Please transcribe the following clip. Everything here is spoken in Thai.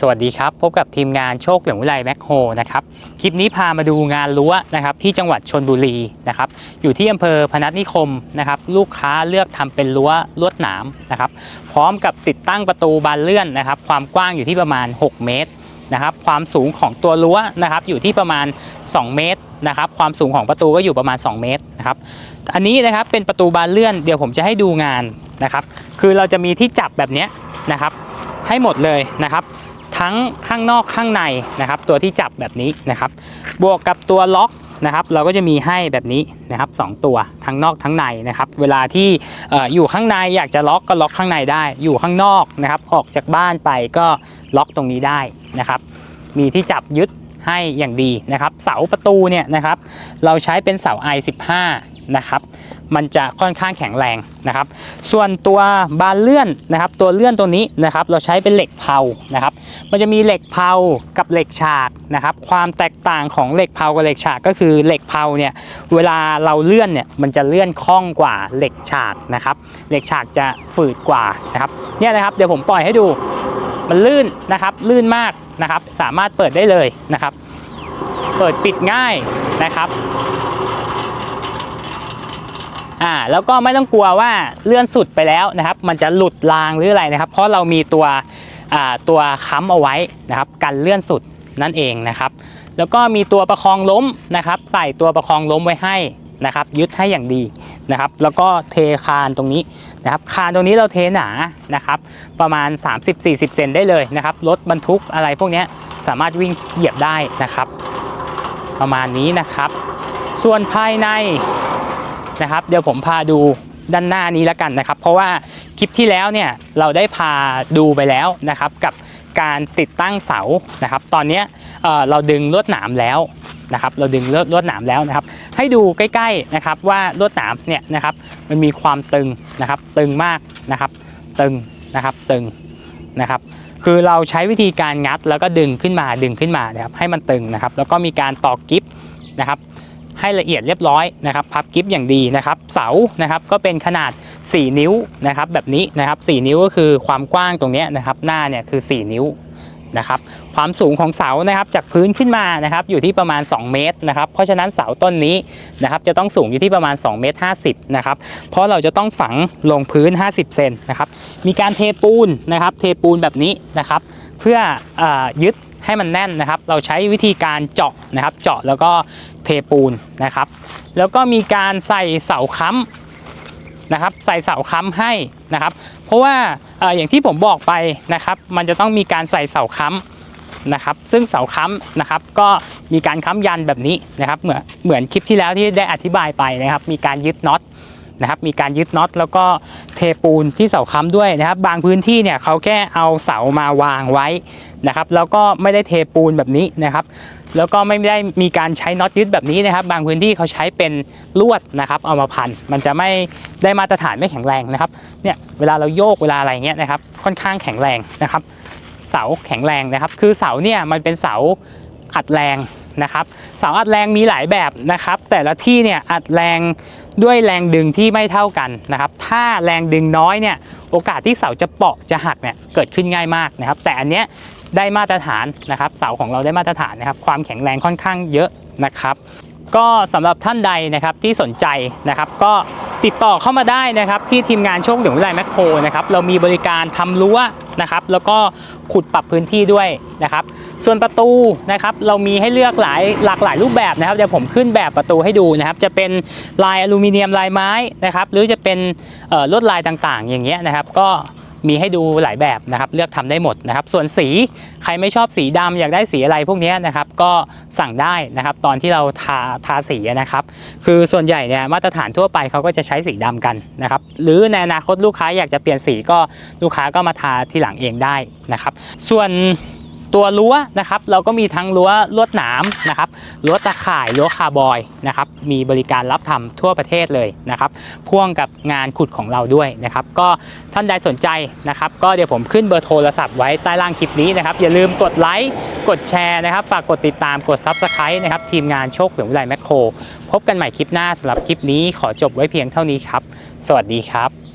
สวัสดีครับ พบกับทีมงานโชคเหลืองวิไลแมคโฮนะครับคลิปนี้พามาดูงานรั้วนะครับที่จังหวัดชนบุรีนะครับอยู่ที่อำเภอพนัสนิคมนะครับลูกค้าเลือกทำเป็นรั้วลวดหนามนะครับพร้อมกับติดตั้งประตูบานเลื่อนนะครับความกว้างอยู่ที่ประมาณ 6 เมตรนะครับความสูงของตัวรั้วนะครับอยู่ที่ประมาณ 2 เมตรนะครับความสูงของประตูก็อยู่ประมาณ 2 เมตรนะครับอันนี้นะครับเป็นประตูบานเลื่อนเดี๋ยวผมจะให้ดูงานนะครับคือเราจะมีที่จับแบบนี้นะครับให้หมดเลยนะครับ ทั้งข้างนอกข้างในนะครับ ตัวที่จับแบบนี้นะครับ บวกกับตัวล็อกนะครับ เราก็จะมีให้แบบนี้นะครับสองตัวทั้งนอกทั้งในนะครับ เวลาที่อ่อยู่ข้างในอยากจะล็อกก็ล็อกข้างในได้ อยู่ข้างนอกนะครับ ออกจากบ้านไปก็ล็อกตรงนี้ได้นะครับ มีที่จับยึดให้อย่างดีนะครับ เสาประตูเนี่ยนะครับ เราใช้เป็นเสา i15 นะครับ มันจะค่อนข้างแข็งแรงนะครับ ส่วนตัวบานเลื่อนนะครับ ตัวเลื่อนตัวนี้นะครับ เราใช้เป็นเหล็กเผานะครับ มันจะมีเหล็กเผากับเหล็กฉากนะครับ ความแตกต่างของเหล็กเผากับเหล็กฉากก็คือเหล็กเผาเนี่ยเวลาเราเลื่อนเนี่ยมันจะเลื่อนคล่องกว่าเหล็กฉากนะครับ เหล็กฉากจะฝืดกว่านะครับ เนี่ยนะครับเดี๋ยวผมปล่อยให้ดูมันลื่นนะครับลื่นมากนะครับ สามารถเปิดได้เลยนะครับ เปิดปิดง่ายนะครับ อ่าแล้วก็ไม่ต้องกลัวว่าเลื่อนสุดไปแล้วนะครับ มันจะหลุดรางหรืออะไรนะครับ เพราะเรามีตัวอ่าตัวค้ำเอาไว้นะครับ กันเลื่อนสุดนั่นเองนะครับ แล้วก็มีตัวประคองล้มนะครับ ใส่ตัวประคองล้มไว้ให้นะครับ ยึดให้อย่างดีนะครับ แล้วก็เทคานตรงนี้นะครับ คานตรงนี้เราเทหนานะครับ ประมาณ 30-40 เซนได้เลยนะครับรถบรรทุกอะไรพวกนี้สามารถวิ่งเหยียบได้นะครับ ประมาณนี้นะครับ ส่วนภายใน นะครับ เดี๋ยวผมพาดูด้านหน้านี้แล้วกันนะครับ เพราะว่าคลิปที่แล้วเนี่ยเราได้พาดูไปแล้วนะครับ กับการติดตั้งเสานะครับ ตอนนี้เเราดึงลวดหนามแล้วนะครับ เราดึงลวดลวดหนามแล้วนะครับ ให้ดูใกล้ๆนะครับว่าลวดหนามเนี่ยนะครับมันมีความตึงนะครับ ตึงมากนะครับ ตึงนะครับตึงนะครับ คือเราใช้วิธีการงัดแล้วก็ดึงขึ้นมาดึงขึ้นมานะครับให้มันตึงนะครับ แล้วก็มีการตอกกิฟนะครับ ให้ละเอียดเรียบร้อยนะครับพับกิฟอย่างดีนะครับ เสานะครับก็เป็นขนาด 4 นิ้วนะครับแบบนี้นะครับ 4 นิ้วก็คือความกว้างตรงนี้นะครับ หน้าเนี่ยคือ 4 นิ้วนะครับความสูงของเสานะครับจากพื้นขึ้นมานะครับอยู่ที่ประมาณ 2 เมตรนะครับเพราะฉะนั้นเสาต้นนี้นะครับจะต้องสูงอยู่ที่ประมาณ2เมตร50นะครับเพราะเราจะต้องฝังลงพื้น 50 เซนนะครับมีการเทปูนนะครับเทปูนแบบนี้นะครับเพื่ออยึด ให้มันแน่นนะครับ เราใช้วิธีการเจาะนะครับ เจาะแล้วก็เทปูนนะครับ แล้วก็มีการใส่เสาค้ำนะครับ ใส่เสาค้ำให้นะครับ เพราะว่าอย่างที่ผมบอกไปนะครับ มันจะต้องมีการใส่เสาค้ำนะครับซึ่งเสาค้ำนะครับก็มีการค้ำยันแบบนี้นะครับเหมือนเหมือนคลิปที่แล้วที่ได้อธิบายไปนะครับ มีการยึดน็อตนะครับ มีการยึดน็อตแล้วก็ ทปูนที่เสาค้ำด้วยนะครับ บางพื้นที่เนี่ยเขาแค่เอาเสามาวางไว้นะครับ แล้วก็ไม่ได้เทปูนแบบนี้นะครับ แล้วก็ไม่ได้มีการใช้น็อตยึดแบบนี้นะครับ บางพื้นที่เขาใช้เป็นลวดนะครับ เอามาพัน มันจะไม่ได้มาตรฐานไม่แข็งแรงนะครับ เนี่ยเวลาเราโยกเวลาอะไรเงี้ยนะครับ ค่อนข้างแข็งแรงนะครับ เสาแข็งแรงนะครับ คือเสาเนี่ยมันเป็นเสาอัดแรงนะครับ เสาอัดแรงมีหลายแบบนะครับ แต่ละที่เนี่ยอัดแรง ด้วยแรงดึงที่ไม่เท่ากันนะครับ ถ้าแรงดึงน้อยเนี่ยโอกาสที่เสาจะเปาะจะหักเนี่ยเกิดขึ้นง่ายมากนะครับ แต่อันเนี้ยได้มาตรฐานนะครับ เสาของเราได้มาตรฐานนะครับ ความแข็งแรงค่อนข้างเยอะนะครับ ก็สำหรับท่านใดนะครับที่สนใจนะครับ ก็ติดต่อเข้ามาได้นะครับ ที่ทีมงานโชคเหลืองวิไลแมคโครนะครับเรามีบริการทำรั้วนะครับ แล้วก็ขุดปรับพื้นที่ด้วยนะครับ ส่วนประตูนะครับเรามีให้เลือกหลายหลากหลายรูปแบบนะครับเดี๋ยวผมขึ้นแบบประตูให้ดูนะครับ จะเป็นลายอลูมิเนียมลายไม้นะครับ หรือจะเป็นลวดลายต่างๆ อย่างเงี้ยนะครับ ก็มีให้ดูหลายแบบนะครับ เลือกทำได้หมดนะครับ ส่วนสีใครไม่ชอบสีดำอยากได้สีอะไรพวกนี้นะครับ ก็สั่งได้นะครับ ตอนที่เราทาทาสีนะครับ คือส่วนใหญ่เนี่ยมาตรฐานทั่วไปเขาก็จะใช้สีดำกันนะครับ หรือในอนาคตลูกค้าอยากจะเปลี่ยนสีก็ลูกค้าก็มาทาทีหลังเองได้นะครับ ส่วน ตัวรั้วนะครับ เราก็มีทั้งรั้วลวดหนามนะครับรั้วตะข่ายรั้วคาร์บอยนะครับ มีบริการรับทำทั่วประเทศเลยนะครับ พ่วงกับงานขุดของเราด้วยนะครับ ก็ท่านใดสนใจนะครับ ก็เดี๋ยวผมขึ้นเบอร์โทรศัพท์ไว้ใต้ล่างคลิปนี้นะครับ อย่าลืมกดไลค์กดแชร์นะครับ ฝากกดติดตามกด Subscribe นะครับ ทีมงานโชคหลืองวิไลแมคโคร พบกันใหม่คลิปหน้าสำหรับคลิปนี้ขอจบไว้เพียงเท่านี้ครับ สวัสดีครับ